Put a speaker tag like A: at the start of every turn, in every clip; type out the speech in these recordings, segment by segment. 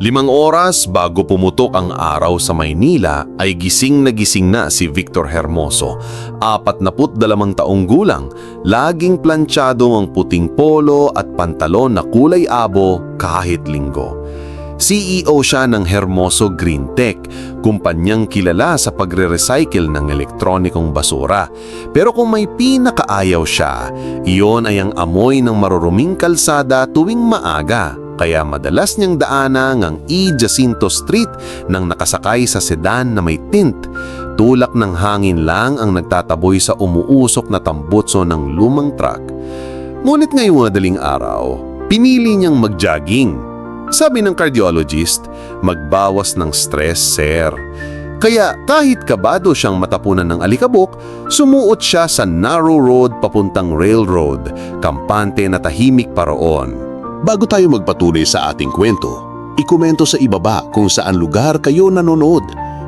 A: Limang oras bago pumutok ang araw sa Maynila ay gising na gising na si Victor Hermoso. Apat na put dalamang taong gulang, laging planchado ang puting polo at pantalon na kulay abo kahit linggo. CEO siya ng Hermoso Green Tech, kumpanyang kilala sa pagre-recycle ng elektronikong basura. Pero kung may pinakaayaw siya, iyon ay ang amoy ng maruruming kalsada tuwing maaga. Kaya madalas niyang daana ang E. Jacinto Street nang nakasakay sa sedan na may tint. Tulak ng hangin lang ang nagtataboy sa umuusok na tambutso ng lumang truck. Ngunit ngayong madaling araw, pinili niyang mag-jogging. Sabi ng cardiologist, magbawas ng stress, sir. Kaya kahit kabado siyang matapunan ng alikabok, sumuot siya sa narrow road papuntang railroad, kampante na tahimik pa roon.
B: Bago tayo magpatuloy sa ating kwento, ikomento sa ibaba kung saan lugar kayo nanonood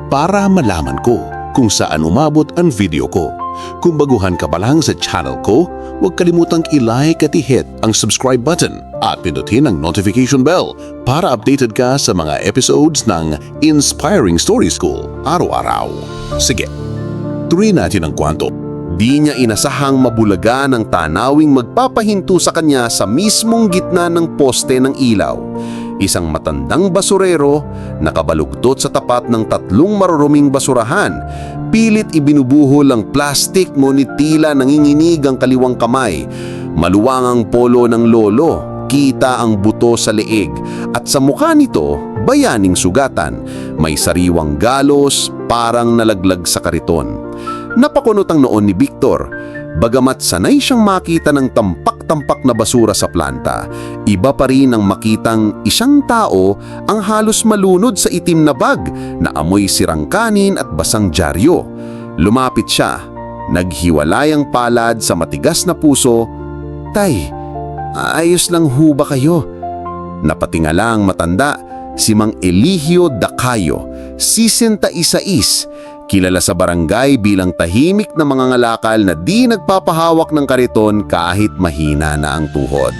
B: para malaman ko kung saan umabot ang video ko. Kung baguhan ka pa lang sa channel ko, huwag kalimutang i-like at i-hit ang subscribe button at pindutin ang notification bell para updated ka sa mga episodes ng Inspiring Story School araw-araw. Sige, tuloy natin ang kwento.
A: Di niya inasahang mabulaga ng tanawing magpapahinto sa kanya sa mismong gitna ng poste ng ilaw. Isang matandang basurero, nakabalugtot sa tapat ng tatlong maruruming basurahan. Pilit ibinubuhol ang plastik ngunit tila nanginginig ang kaliwang kamay. Maluwang ang polo ng lolo, kita ang buto sa leeg. At sa mukha nito, bayaning sugatan. May sariwang galos, parang nalaglag sa kariton. Napakunot ang noon ni Victor. Bagamat sanay siyang makita ng tampak-tampak na basura sa planta, iba pa rin ang makitang isang tao ang halos malunod sa itim na bag na amoy sirang kanin at basang dyaryo. Lumapit siya, naghiwalay ang palad sa matigas na puso. Tay, ayos lang ho ba kayo? Napatingala ang matanda, si Mang Eligio Dacayo, 66, kilala sa barangay bilang tahimik na mga ngalakal na di nagpapahawak ng kariton kahit mahina na ang tuhod.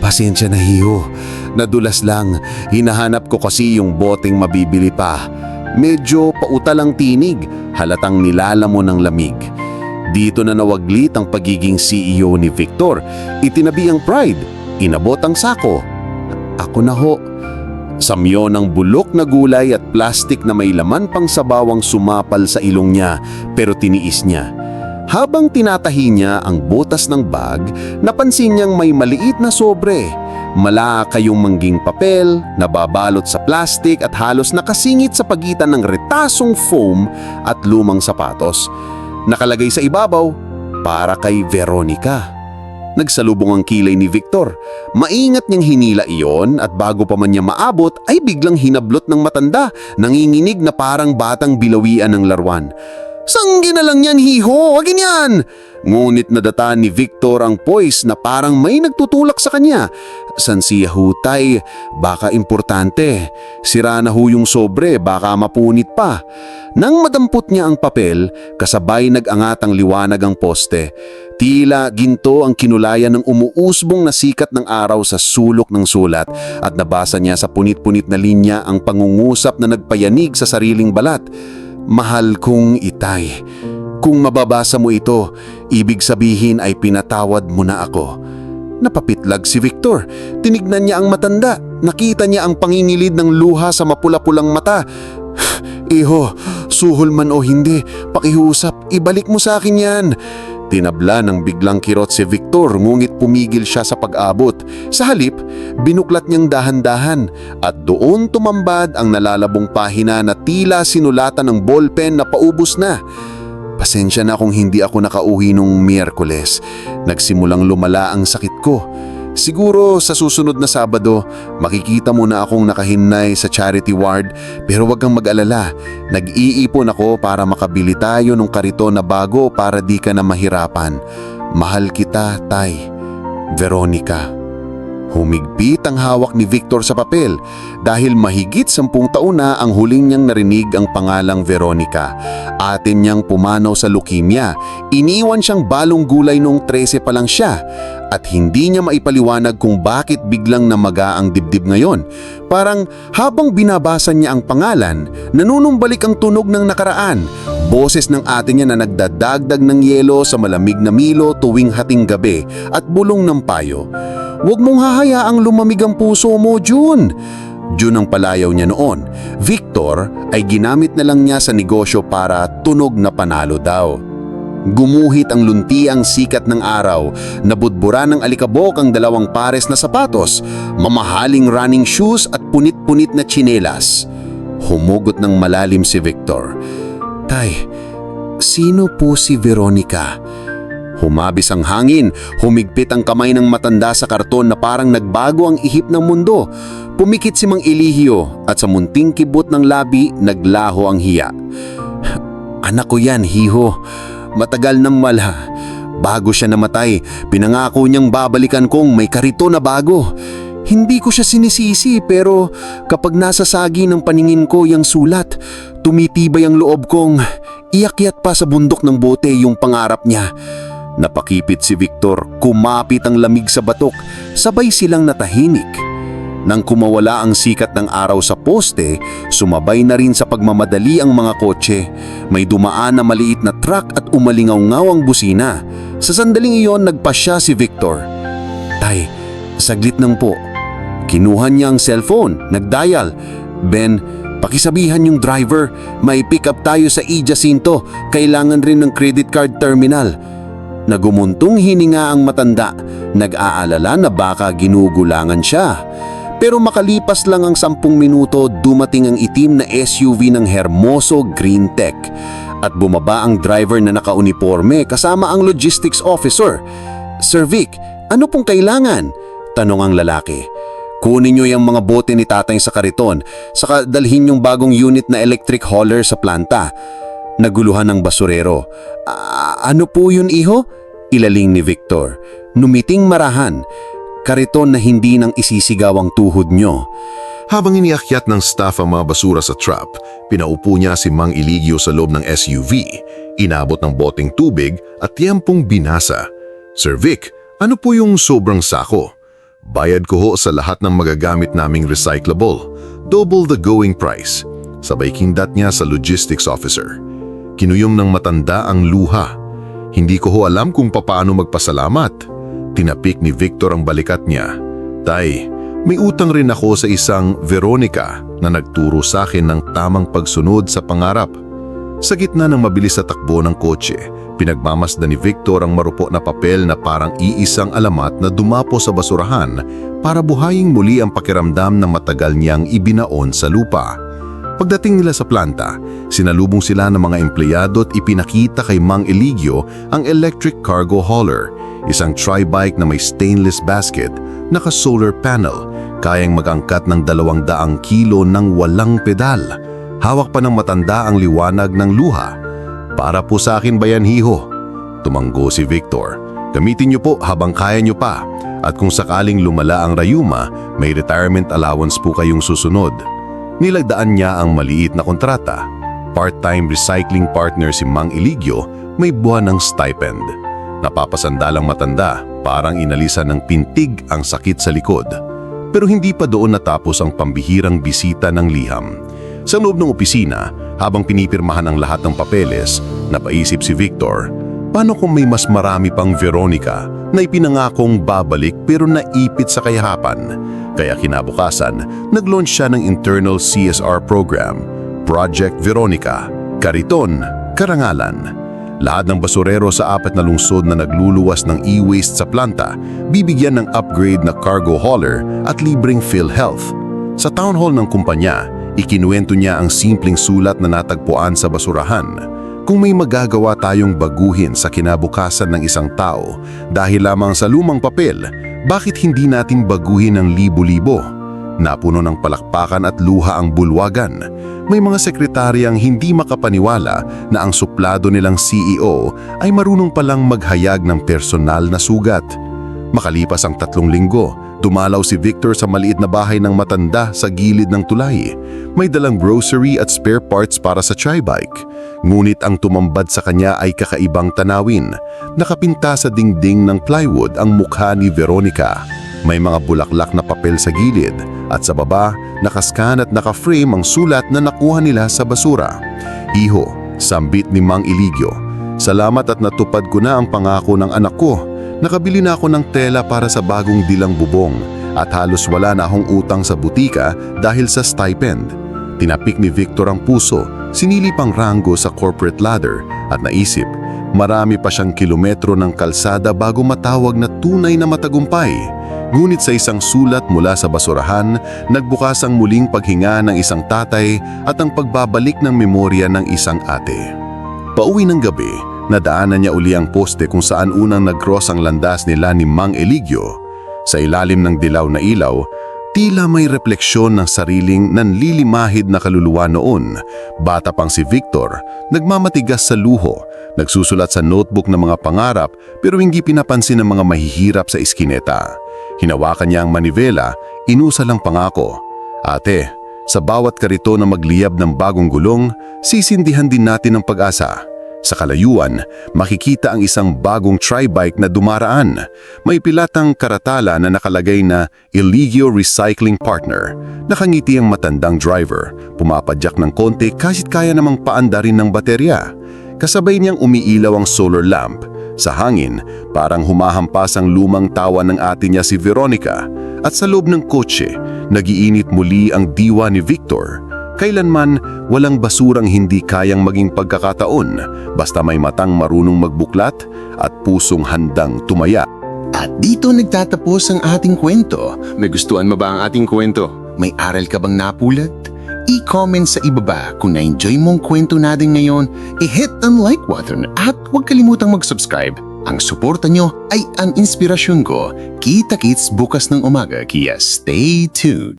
A: Pasensya na hiyo, nadulas lang, hinahanap ko kasi yung boteng mabibili pa. Medyo pautal ang tinig, halatang nilalamon ng lamig. Dito na nawaglit ang pagiging CEO ni Victor. Itinabi ang pride, inabot ang sako. Ako na ho. Samyo ng bulok na gulay at plastik na may laman pang sabawang sumapal sa ilong niya pero tiniis niya. Habang tinatahi niya ang butas ng bag, napansin niyang may maliit na sobre. Mala kayong mangging papel, nababalot sa plastik at halos nakasingit sa pagitan ng retasong foam at lumang sapatos. Nakalagay sa ibabaw, para kay Veronica. Nagsalubong ang kilay ni Victor. Maingat niyang hinila iyon at bago pa man niya maabot ay biglang hinablot ng matanda, nanginginig na parang batang bilawian ng laruan. Sanggi na lang yan, hiho! Wag yan! Ngunit nadata ni Victor ang poise na parang may nagtutulak sa kanya. San siya hutay? Baka importante. Sira na ho yung sobre, baka mapunit pa. Nang madampot niya ang papel, kasabay nag-angat ang liwanag ang poste. Tila ginto ang kinulayan ng umuusbong na sikat ng araw sa sulok ng sulat at nabasa niya sa punit-punit na linya ang pangungusap na nagpayanig sa sariling balat. Mahal kong itay. Kung mababasa mo ito, ibig sabihin ay pinatawad mo na ako. Napapitlag si Victor. Tinignan niya ang matanda. Nakita niya ang pangingilid ng luha sa mapula-pulang mata. Iho, suhol man o hindi, pakihusap, ibalik mo sa akin yan. Tinabla ng biglang kirot si Victor ngunit pumigil siya sa pag-abot. Sa halip, binuklat niyang dahan-dahan at doon tumambad ang nalalabong pahina na tila sinulatan ng ballpen na paubos na. Pasensya na kung hindi ako nakauwi nung Miyerkules. Nagsimulang lumala ang sakit ko. Siguro sa susunod na Sabado, makikita mo na akong nakahinay sa charity ward pero wag kang mag-alala. Nag-iipon ako para makabili tayo ng karito na bago para di ka na mahirapan. Mahal kita, Tay. Veronica. Humigpit ang hawak ni Victor sa papel dahil mahigit sampung taon na ang huling niyang narinig ang pangalang Veronica. Atin niyang pumanaw sa leukemia. Iniwan siyang balong gulay noong 13 pa lang siya at hindi niya maipaliwanag kung bakit biglang namaga ang dibdib ngayon. Parang habang binabasa niya ang pangalan, nanunumbalik ang tunog ng nakaraan. Boses ng ate niya na nagdadagdag ng yelo sa malamig na milo tuwing hating gabi at bulong ng payo. Huwag mong hahayaang lumamig ang puso mo, June. June ang palayaw niya noon. Victor ay ginamit na lang niya sa negosyo para tunog na panalo daw. Gumuhit ang lunti ang sikat ng araw, nabudbura ng alikabok ang dalawang pares na sapatos, mamahaling running shoes at punit-punit na tsinelas. Humugot ng malalim si Victor. Tay, sino po si Veronica? Humabis ang hangin, humigpit ang kamay ng matanda sa karton na parang nagbago ang ihip ng mundo. Pumikit si Mang Elihio at sa munting kibot ng labi, naglaho ang hiya. Anak ko yan, Hiho. Matagal nang malha. Bago siya namatay, pinangako niyang babalikan kong may karito na bago. Hindi ko siya sinisisi pero kapag nasa sagi ng paningin ko yung sulat, tumitibay ang loob kong iyakyat pa sa bundok ng bote yung pangarap niya. Napakipit si Victor, kumapit ang lamig sa batok, sabay silang natahimik. Nang kumawala ang sikat ng araw sa poste, sumabay na rin sa pagmamadali ang mga kotse. May dumaan na maliit na truck at umalingaw-ngaw ang busina. Sa sandaling iyon, nagpasya si Victor. Tay, saglit nang po. Kinuha niya ang cellphone, nagdial. Ben, pakisabihan yung driver, may pick up tayo sa E. Jacinto, kailangan rin ng credit card terminal. Nagumuntong hininga ang matanda, nag-aalala na baka ginugulangan siya. Pero makalipas lang ang sampung minuto, dumating ang itim na SUV ng Hermoso Green Tech at bumaba ang driver na nakauniforme kasama ang logistics officer. Sir Vic, ano pong kailangan? Tanong ang lalaki. Kunin niyo yung mga bote ni tatay sa kariton, saka dalhin yung bagong unit na electric hauler sa planta. Naguluhan ng basurero. "Ah, ano po yun, iho? Ilaling ni Victor. Numiting marahan. Kariton na hindi nang isisigaw ang tuhod nyo.
C: Habang iniakyat ng staff ang mga basura sa trap, pinaupo niya si Mang Iligio sa loob ng SUV, inabot ng boteng tubig at tiyempong binasa. Sir Vic, ano po yung sobrang sako? Bayad ko ho sa lahat ng magagamit naming recyclable. Double the going price. Sabay kindat niya sa logistics officer. Kinuyong ng matanda ang luha. Hindi ko ho alam kung papaano magpasalamat. Tinapik ni Victor ang balikat niya. Tay, may utang rin ako sa isang Veronica na nagturo sa akin ng tamang pagsunod sa pangarap. Sa gitna ng mabilis na takbo ng kotse, pinagmamasdan ni Victor ang marupo na papel na parang iisang alamat na dumapo sa basurahan para buhaying muli ang pakiramdam na matagal niyang ibinaon sa lupa. Pagdating nila sa planta, sinalubong sila ng mga empleyado at ipinakita kay Mang Eligio ang electric cargo hauler, isang tri-bike na may stainless basket, naka-solar panel, kayang magangkat ng dalawang daang kilo ng walang pedal. Hawak pa ng matanda ang liwanag ng luha. Para po sa akin bayan hiho. Tumanggo si Victor. Gamitin niyo po habang kaya niyo pa. At kung sakaling lumala ang rayuma, may retirement allowance po kayong susunod. Nilagdaan niya ang maliit na kontrata. Part-time recycling partner si Mang Iligio, may buwan ng stipend. Napapasandalang matanda, parang inalisan ng pintig ang sakit sa likod. Pero hindi pa doon natapos ang pambihirang bisita ng liham. Sa loob ng opisina, habang pinipirmahan ang lahat ng papeles, napaisip si Victor, paano kung may mas marami pang Veronica na ipinangakong babalik pero naipit sa kayahapan? Kaya kinabukasan, nag-launch siya ng internal CSR program, Project Veronica, Kariton, Karangalan. Lahat ng basurero sa apat na lungsod na nagluluwas ng e-waste sa planta, bibigyan ng upgrade na cargo hauler at libreng PhilHealth. Sa town hall ng kumpanya, ikinuwento niya ang simpleng sulat na natagpuan sa basurahan. Kung may magagawa tayong baguhin sa kinabukasan ng isang tao dahil lamang sa lumang papel, bakit hindi natin baguhin ng libo-libo? Napuno ng palakpakan at luha ang bulwagan. May mga sekretaryang hindi makapaniwala na ang suplado nilang CEO ay marunong palang maghayag ng personal na sugat.
A: Makalipas ang tatlong linggo, dumalaw si Victor sa maliit na bahay ng matanda sa gilid ng tulay. May dalang grocery at spare parts para sa chai bike. Ngunit ang tumambad sa kanya ay kakaibang tanawin. Nakapinta sa dingding ng plywood ang mukha ni Veronica. May mga bulaklak na papel sa gilid at sa baba, nakaskan at nakaframe ang sulat na nakuha nila sa basura. Iho, sambit ni Mang Iligyo. Salamat at natupad ko na ang pangako ng anak ko. Nakabili na ako ng tela para sa bagong dilang bubong at halos wala na akong utang sa butika dahil sa stipend. Tinapik ni Victor ang puso, sinilip ang ranggo sa corporate ladder at naisip, marami pa siyang kilometro ng kalsada bago matawag na tunay na matagumpay. Ngunit sa isang sulat mula sa basurahan, nagbukas ang muling paghinga ng isang tatay at ang pagbabalik ng memorya ng isang ate. Pauwi ng gabi, nadaanan niya uli ang poste kung saan unang nag-cross ang landas nila ni Mang Eligyo. Sa ilalim ng dilaw na ilaw, tila may refleksyon ng sariling nanlilimahid na kaluluwa noon. Bata pang si Victor, nagmamatigas sa luho, nagsusulat sa notebook ng mga pangarap pero hindi pinapansin ng mga mahihirap sa iskineta. Hinawakan niya ang manivela, inusal ang pangako. Ate, sa bawat karito na magliyab ng bagong gulong, sisindihan din natin ang pag-asa. Sa kalayuan, makikita ang isang bagong tri-bike na dumaraan. May pilatang karatala na nakalagay na Eligio Recycling Partner. Nakangiti ang matandang driver, pumapadyak ng konti kahit kaya namang paanda rin ng baterya. Kasabay niyang umiilaw ang solar lamp. Sa hangin, parang humahampas ang lumang tawa ng ate niya si Veronica. At sa loob ng kotse, nagiinit muli ang diwa ni Victor. Kailanman, walang basurang hindi kayang maging pagkakataon basta may matang marunong magbuklat at pusong handang tumaya.
D: At dito nagtatapos ang ating kwento. Nagustuhan mo ba ang ating kwento? May aral ka bang napulot? I-comment sa ibaba kung na-enjoy mong kwento natin ngayon, i-hit ang like button at huwag kalimutang mag-subscribe. Ang suporta nyo ay ang inspirasyon ko. Kita-kits bukas ng umaga kaya stay tuned.